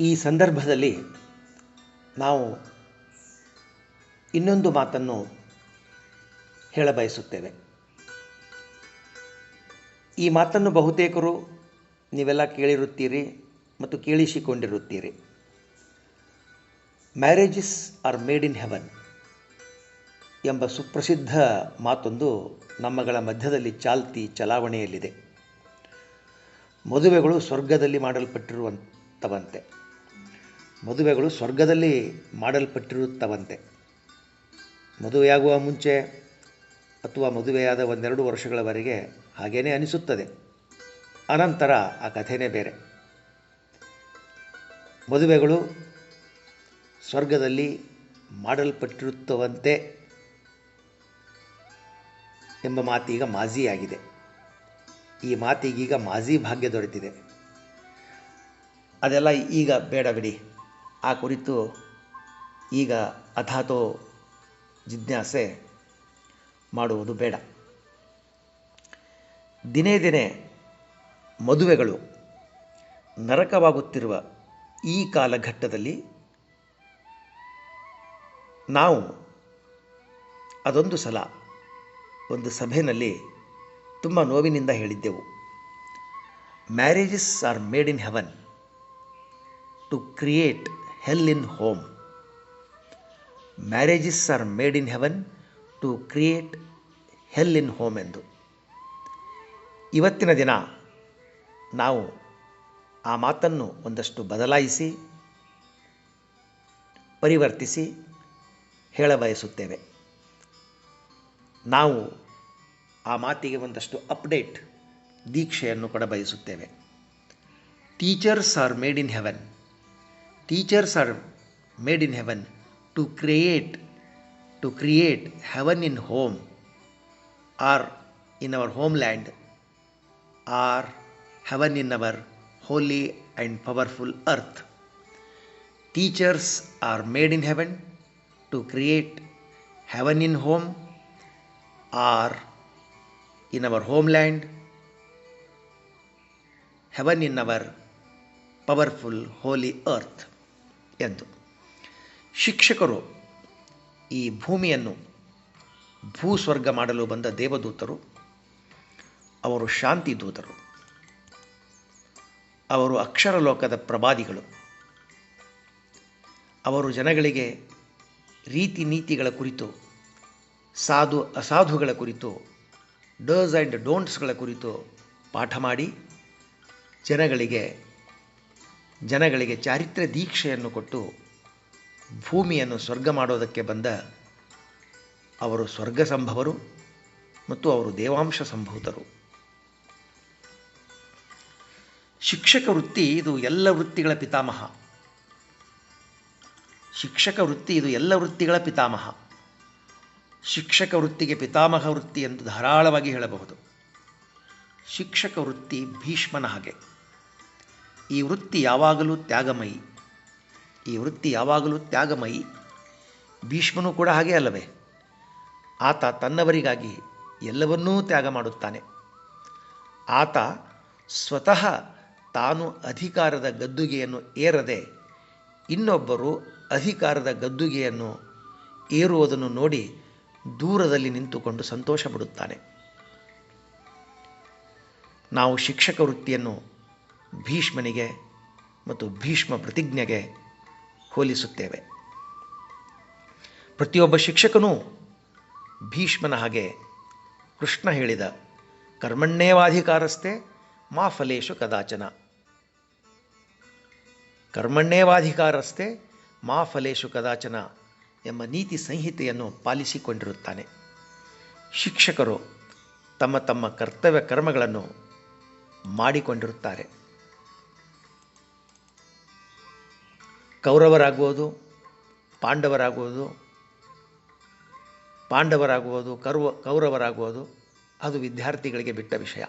ಈ ಸಂದರ್ಭದಲ್ಲಿ ನಾವು ಇನ್ನೊಂದು ಮಾತನ್ನು ಹೇಳಬಯಸುತ್ತೇವೆ. ಈ ಮಾತನ್ನು ಬಹುತೇಕರು ನೀವೆಲ್ಲ ಕೇಳಿರುತ್ತೀರಿ ಮತ್ತು ಕೇಳಿಸಿಕೊಂಡಿರುತ್ತೀರಿ. Marriages are made in heaven ಎಂಬ ಸುಪ್ರಸಿದ್ಧ ಮಾತೊಂದು ನಮ್ಮಗಳ ಮಧ್ಯದಲ್ಲಿ ಚಾಲ್ತಿ ಚಲಾವಣೆಯಲ್ಲಿದೆ. ಮದುವೆಗಳು ಸ್ವರ್ಗದಲ್ಲಿ ಮಾಡಲ್ಪಟ್ಟಿರುವಂಥವಂತೆ. ಮದುವೆಗಳು ಸ್ವರ್ಗದಲ್ಲಿ ಮಾಡಲ್ಪಟ್ಟಿರುತ್ತವಂತೆ. ಮದುವೆಯಾಗುವ ಮುಂಚೆ ಅಥವಾ ಮದುವೆಯಾದ ಒಂದೆರಡು ವರ್ಷಗಳವರೆಗೆ ಹಾಗೇನೇ ಅನಿಸುತ್ತದೆ. ಅನಂತರ ಆ ಕಥೆನೇ ಬೇರೆ. ಮದುವೆಗಳು ಸ್ವರ್ಗದಲ್ಲಿ ಮಾಡಲ್ಪಟ್ಟಿರುತ್ತವಂತೆ ಎಂಬ ಮಾತೀಗ ಮಾಜಿಯಾಗಿದೆ ಈ ಮಾತಿಗೀಗ ಮಾಜಿ ಭಾಗ್ಯ ದೊರೆತಿದೆ. ಅದೆಲ್ಲ ಈಗ ಬೇಡ ಬಿಡಿ. ಆ ಕುರಿತು ಈಗ ಅಥಾತೋ ಜಿಜ್ಞಾಸೆ ಮಾಡುವುದು ಬೇಡ. ದಿನೇ ದಿನೇ ಮದುವೆಗಳು ನರಕವಾಗುತ್ತಿರುವ ಈ ಕಾಲಘಟ್ಟದಲ್ಲಿ ನಾವು ಅದೊಂದು ಸಲ ಒಂದು ಸಭೆಯಲ್ಲಿ ತುಂಬ ನೋವಿನಿಂದ ಹೇಳಿದ್ದೆವು. Marriages are made in heaven to create hell in home marriages are made in heaven to create hell in home ಎಂದು. ಇವತ್ತಿನ ದಿನ ನಾವು ಆ ಮಾತನ್ನು ಒಂದಷ್ಟು ಬದಲಾಯಿಸಿ, ಪರಿವರ್ತಿಸಿ ಹೇಳಬಯಸುತ್ತೇವೆ. ನಾವು ಆ ಮಾತಿಗೆ ಒಂದಷ್ಟು ಅಪ್ಡೇಟ್, ದೀಕ್ಷೆಯನ್ನು ಕೊಡಬಯಸುತ್ತೇವೆ. Teachers are made in heaven teachers are made in heaven to create to create heaven in home or in our homeland or heaven in our holy and powerful earth. Teachers are made in heaven to create heaven in home or in our homeland heaven in our powerful holy earth. ಎಂದು. ಶಿಕ್ಷಕರು ಈ ಭೂಮಿಯನ್ನು ಭೂಸ್ವರ್ಗ ಮಾಡಲು ಬಂದ ದೇವದೂತರು, ಅವರು ಶಾಂತಿ ದೂತರು ಅವರು ಅಕ್ಷರ ಲೋಕದ ಪ್ರವಾದಿಗಳು, ಅವರು ಜನಗಳಿಗೆ ರೀತಿ ನೀತಿಗಳ ಕುರಿತು, ಸಾಧು ಅಸಾಧುಗಳ ಕುರಿತು, ಡಸ್ ಆ್ಯಂಡ್ ಡೋಂಟ್ಸ್ಗಳ ಕುರಿತು ಪಾಠ ಮಾಡಿ ಜನಗಳಿಗೆ ಜನಗಳಿಗೆ ಚಾರಿತ್ರ್ಯ ದೀಕ್ಷೆಯನ್ನು ಕೊಟ್ಟು ಭೂಮಿಯನ್ನು ಸ್ವರ್ಗ ಮಾಡೋದಕ್ಕೆ ಬಂದ ಅವರು ಸ್ವರ್ಗ ಸಂಭವರು ಮತ್ತು ಅವರು ದೇವಾಂಶ ಸಂಭೂತರು. ಶಿಕ್ಷಕ ವೃತ್ತಿ ಇದು ಎಲ್ಲ ವೃತ್ತಿಗಳ ಪಿತಾಮಹ. ಶಿಕ್ಷಕ ವೃತ್ತಿ ಇದು ಎಲ್ಲ ವೃತ್ತಿಗಳ ಪಿತಾಮಹ. ಶಿಕ್ಷಕ ವೃತ್ತಿಗೆ ಪಿತಾಮಹ ವೃತ್ತಿ ಎಂದು ಧಾರಾಳವಾಗಿ ಹೇಳಬಹುದು. ಶಿಕ್ಷಕ ವೃತ್ತಿ ಭೀಷ್ಮನ ಹಾಗೆ. ಈ ವೃತ್ತಿ ಯಾವಾಗಲೂ ತ್ಯಾಗಮಯಿ. ಈ ವೃತ್ತಿ ಯಾವಾಗಲೂ ತ್ಯಾಗಮಯಿ. ಭೀಷ್ಮನು ಕೂಡ ಹಾಗೆ ಅಲ್ಲವೇ? ಆತ ತನ್ನವರಿಗಾಗಿ ಎಲ್ಲವನ್ನೂ ತ್ಯಾಗ ಮಾಡುತ್ತಾನೆ. ಆತ ಸ್ವತಃ ತಾನು ಅಧಿಕಾರದ ಗದ್ದುಗೆಯನ್ನು ಏರದೆ ಇನ್ನೊಬ್ಬರು ಅಧಿಕಾರದ ಗದ್ದುಗೆಯನ್ನು ಏರುವುದನ್ನು ನೋಡಿ ದೂರದಲ್ಲಿ ನಿಂತುಕೊಂಡು ಸಂತೋಷ ಪಡುತ್ತಾನೆ ನಾವು ಶಿಕ್ಷಕ ವೃತ್ತಿಯನ್ನು ಭೀಷ್ಮನಿಗೆ ಮತ್ತು ಭೀಷ್ಮ ಪ್ರತಿಜ್ಞೆಗೆ ಹೋಲಿಸುತ್ತೇವೆ. ಪ್ರತಿಯೊಬ್ಬ ಶಿಕ್ಷಕನೂ ಭೀಷ್ಮನ ಹಾಗೆ ಕೃಷ್ಣ ಹೇಳಿದ ಕರ್ಮಣ್ಣೇವಾಧಿಕಾರಸ್ಥೆ ಮಾ ಫಲೇಶು ಕದಾಚನ. ಕರ್ಮಣ್ಣೇವಾಧಿಕಾರಸ್ಥೆ ಮಾ ಫಲೇಶು ಕದಾಚನ ಎಂಬ ನೀತಿ ಸಂಹಿತೆಯನ್ನು ಪಾಲಿಸಿಕೊಂಡಿರುತ್ತಾನೆ. ಶಿಕ್ಷಕರು ತಮ್ಮ ತಮ್ಮ ಕರ್ತವ್ಯ ಕರ್ಮಗಳನ್ನು ಮಾಡಿಕೊಂಡಿರುತ್ತಾರೆ. ಕೌರವರಾಗುವುದು ಪಾಂಡವರಾಗುವುದು ಪಾಂಡವರಾಗುವುದು ಕರ್ವ ಕೌರವರಾಗುವುದು ಅದು ವಿದ್ಯಾರ್ಥಿಗಳಿಗೆ ಬಿಟ್ಟ ವಿಷಯ.